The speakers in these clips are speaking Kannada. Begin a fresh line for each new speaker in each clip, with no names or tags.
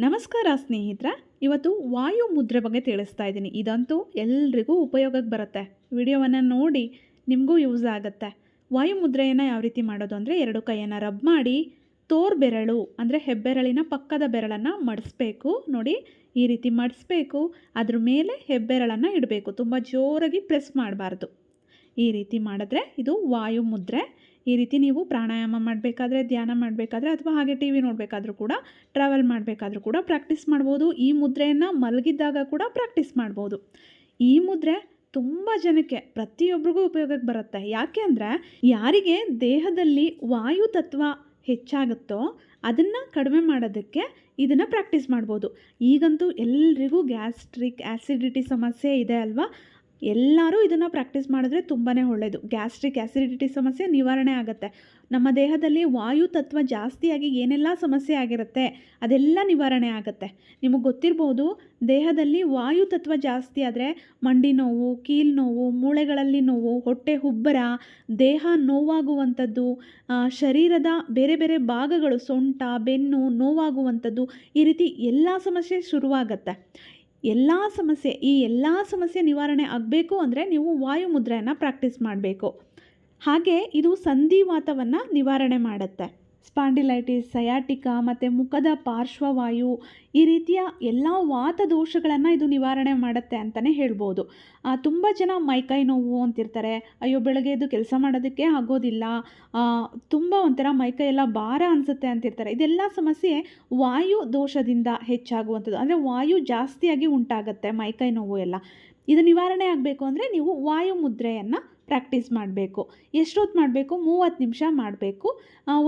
ನಮಸ್ಕಾರ ಸ್ನೇಹಿತರ, ಇವತ್ತು ವಾಯು ಮುದ್ರೆ ಬಗ್ಗೆ ತಿಳಿಸ್ತಾ ಇದ್ದೀನಿ. ಇದಂತೂ ಎಲ್ರಿಗೂ ಉಪಯೋಗಕ್ಕೆ ಬರುತ್ತೆ. ವಿಡಿಯೋವನ್ನು ನೋಡಿ ನಿಮಗೂ ಯೂಸ್ ಆಗುತ್ತೆ. ವಾಯು ಮುದ್ರೆಯನ್ನು ಯಾವ ರೀತಿ ಮಾಡೋದು ಅಂದರೆ, ಎರಡು ಕೈಯನ್ನು ರಬ್ ಮಾಡಿ ತೋರ್ ಬೆರಳು, ಅಂದರೆ ಹೆಬ್ಬೆರಳಿನ ಪಕ್ಕದ ಬೆರಳನ್ನು ಮಡಿಸ್ಬೇಕು. ನೋಡಿ, ಈ ರೀತಿ ಮಡಿಸ್ಬೇಕು. ಅದ್ರ ಮೇಲೆ ಹೆಬ್ಬೆರಳನ್ನು ಇಡಬೇಕು. ತುಂಬ ಜೋರಾಗಿ ಪ್ರೆಸ್ ಮಾಡಬಾರ್ದು. ಈ ರೀತಿ ಮಾಡಿದ್ರೆ ಇದು ವಾಯು ಮುದ್ರೆ. ಈ ರೀತಿ ನೀವು ಪ್ರಾಣಾಯಾಮ ಮಾಡಬೇಕಾದ್ರೆ, ಧ್ಯಾನ ಮಾಡಬೇಕಾದ್ರೆ ಅಥವಾ ಹಾಗೆ ಟಿ ವಿ ನೋಡಬೇಕಾದ್ರೂ ಕೂಡ ಟ್ರಾವೆಲ್ ಮಾಡಬೇಕಾದ್ರೂ ಕೂಡ ಪ್ರಾಕ್ಟೀಸ್ ಮಾಡ್ಬೋದು. ಈ ಮುದ್ರೆಯನ್ನು ಮಲಗಿದ್ದಾಗ ಕೂಡ ಪ್ರಾಕ್ಟೀಸ್ ಮಾಡ್ಬೋದು. ಈ ಮುದ್ರೆ ತುಂಬ ಜನಕ್ಕೆ ಪ್ರತಿಯೊಬ್ಬರಿಗೂ ಉಪಯೋಗಕ್ಕೆ ಬರುತ್ತೆ. ಯಾಕೆ ಅಂದರೆ, ಯಾರಿಗೆ ದೇಹದಲ್ಲಿ ವಾಯು ತತ್ವ ಹೆಚ್ಚಾಗುತ್ತೋ ಅದನ್ನು ಕಡಿಮೆ ಮಾಡೋದಕ್ಕೆ ಇದನ್ನು ಪ್ರಾಕ್ಟೀಸ್ ಮಾಡ್ಬೋದು. ಈಗಂತೂ ಎಲ್ರಿಗೂ ಗ್ಯಾಸ್ಟ್ರಿಕ್ ಆ್ಯಸಿಡಿಟಿ ಸಮಸ್ಯೆ ಇದೆ ಅಲ್ವಾ? ಎಲ್ಲರೂ ಇದನ್ನು ಪ್ರಾಕ್ಟೀಸ್ ಮಾಡಿದ್ರೆ ತುಂಬಾ ಒಳ್ಳೆಯದು ಗ್ಯಾಸ್ಟ್ರಿಕ್ ಆ್ಯಸಿಡಿಟಿ ಸಮಸ್ಯೆ ನಿವಾರಣೆ ಆಗುತ್ತೆ. ನಮ್ಮ ದೇಹದಲ್ಲಿ ವಾಯು ತತ್ವ ಜಾಸ್ತಿಯಾಗಿ ಏನೆಲ್ಲ ಸಮಸ್ಯೆ ಆಗಿರುತ್ತೆ, ಅದೆಲ್ಲ ನಿವಾರಣೆ ಆಗುತ್ತೆ. ನಿಮಗೆ ಗೊತ್ತಿರ್ಬೋದು, ದೇಹದಲ್ಲಿ ವಾಯು ತತ್ವ ಜಾಸ್ತಿ ಆದರೆ ಮಂಡಿ ನೋವು, ಕೀಲು ನೋವು, ಮೂಳೆಗಳಲ್ಲಿ ನೋವು, ಹೊಟ್ಟೆ ಹುಬ್ಬರ, ದೇಹ ನೋವಾಗುವಂಥದ್ದು ಶರೀರದ ಬೇರೆ ಬೇರೆ ಭಾಗಗಳು ಸೊಂಟ, ಬೆನ್ನು ನೋವಾಗುವಂಥದ್ದು ಈ ರೀತಿ ಎಲ್ಲ ಸಮಸ್ಯೆ ಶುರುವಾಗತ್ತೆ. ಎಲ್ಲ ಸಮಸ್ಯೆ, ಈ ಎಲ್ಲ ಸಮಸ್ಯೆ ನಿವಾರಣೆ ಆಗಬೇಕು ಅಂದರೆ ನೀವು ವಾಯು ಮುದ್ರೆಯನ್ನು ಪ್ರಾಕ್ಟೀಸ್ ಮಾಡಬೇಕು. ಹಾಗೆ ಇದು ಸಂಧಿವಾತವನ್ನು ನಿವಾರಣೆ ಮಾಡುತ್ತೆ. ಸ್ಪಾಂಡಿಲೈಟಿಸ್, ಸಯಾಟಿಕಾ ಮತ್ತು ಮುಖದ ಪಾರ್ಶ್ವವಾಯು ಈ ರೀತಿಯ ಎಲ್ಲ ವಾತ ದೋಷಗಳನ್ನು ಇದು ನಿವಾರಣೆ ಮಾಡುತ್ತೆ ಅಂತಲೇ ಹೇಳ್ಬೋದು. ತುಂಬ ಜನ ಮೈಕೈ ನೋವು ಅಂತಿರ್ತಾರೆ. ಅಯ್ಯೋ, ಬೆಳಗ್ಗೆ ಎದ್ದು ಕೆಲಸ ಮಾಡೋದಕ್ಕೆ ಆಗೋದಿಲ್ಲ. ತುಂಬ ಒಂಥರ ಮೈಕೈ ಎಲ್ಲ ಭಾರ ಅನಿಸುತ್ತೆ ಅಂತಿರ್ತಾರೆ. ಇದೆಲ್ಲ ಸಮಸ್ಯೆ ವಾಯು ದೋಷದಿಂದ ಹೆಚ್ಚಾಗುವಂಥದ್ದು. ಅಂದರೆ ವಾಯು ಜಾಸ್ತಿಯಾಗಿ ಉಂಟಾಗುತ್ತೆ ಮೈಕೈ ನೋವು ಎಲ್ಲ. ಇದು ನಿವಾರಣೆ ಆಗಬೇಕು ಅಂದರೆ ನೀವು ವಾಯು ಮುದ್ರೆಯನ್ನು ಪ್ರಾಕ್ಟೀಸ್ ಮಾಡಬೇಕು. ಎಷ್ಟೊತ್ತು ಮಾಡಬೇಕು? ಮೂವತ್ತು ನಿಮಿಷ ಮಾಡಬೇಕು.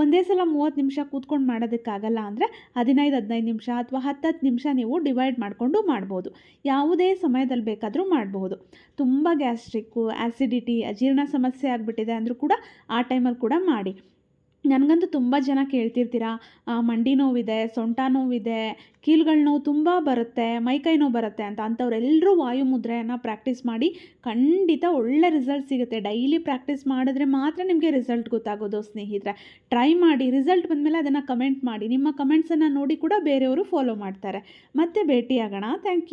ಒಂದೇ ಸಲ ಮೂವತ್ತು ನಿಮಿಷ ಕೂತ್ಕೊಂಡು ಮಾಡೋದಕ್ಕಾಗಲ್ಲ ಅಂದರೆ ಹದಿನೈದು ಹದಿನೈದು ನಿಮಿಷ ಅಥವಾ ಹತ್ತತ್ತು ನಿಮಿಷ ನೀವು ಡಿವೈಡ್ ಮಾಡಿಕೊಂಡು ಮಾಡ್ಬೋದು. ಯಾವುದೇ ಸಮಯದಲ್ಲಿ ಬೇಕಾದರೂ ಮಾಡಬಹುದು ತುಂಬ ಗ್ಯಾಸ್ಟ್ರಿಕ್ಕು ಆ್ಯಸಿಡಿಟಿ ಅಜೀರ್ಣ ಸಮಸ್ಯೆ ಆಗಿಬಿಟ್ಟಿದೆ ಅಂದರೂ ಕೂಡ ಆ ಟೈಮಲ್ಲಿ ಕೂಡ ಮಾಡಿ. ನನಗಂತೂ ತುಂಬ ಜನ ಕೇಳ್ತಿರ್ತೀರ ಮಂಡಿ ನೋವಿದೆ, ಸೊಂಟ ನೋವಿದೆ, ಕೀಲುಗಳ ನೋವು ತುಂಬ ಬರುತ್ತೆ ಮೈಕೈ ನೋವು ಬರುತ್ತೆ ಅಂತ ಅಂಥವ್ರೆಲ್ಲರೂ ವಾಯು ಮುದ್ರೆಯನ್ನು ಪ್ರಾಕ್ಟೀಸ್ ಮಾಡಿ ಖಂಡಿತ ಒಳ್ಳೆ ರಿಸಲ್ಟ್ ಸಿಗುತ್ತೆ. ಡೈಲಿ ಪ್ರಾಕ್ಟೀಸ್ ಮಾಡಿದ್ರೆ ಮಾತ್ರ ನಿಮಗೆ ರಿಸಲ್ಟ್ ಗೊತ್ತಾಗೋದು ಸ್ನೇಹಿತರೆ. ಟ್ರೈ ಮಾಡಿ ರಿಸಲ್ಟ್ ಬಂದಮೇಲೆ ಅದನ್ನು ಕಮೆಂಟ್ ಮಾಡಿ, ನಿಮ್ಮ ಕಮೆಂಟ್ಸನ್ನು ನೋಡಿ ಕೂಡ ಬೇರೆಯವರು ಫಾಲೋ ಮಾಡ್ತಾರೆ. ಮತ್ತೆ ಭೇಟಿಯಾಗೋಣ. Thank you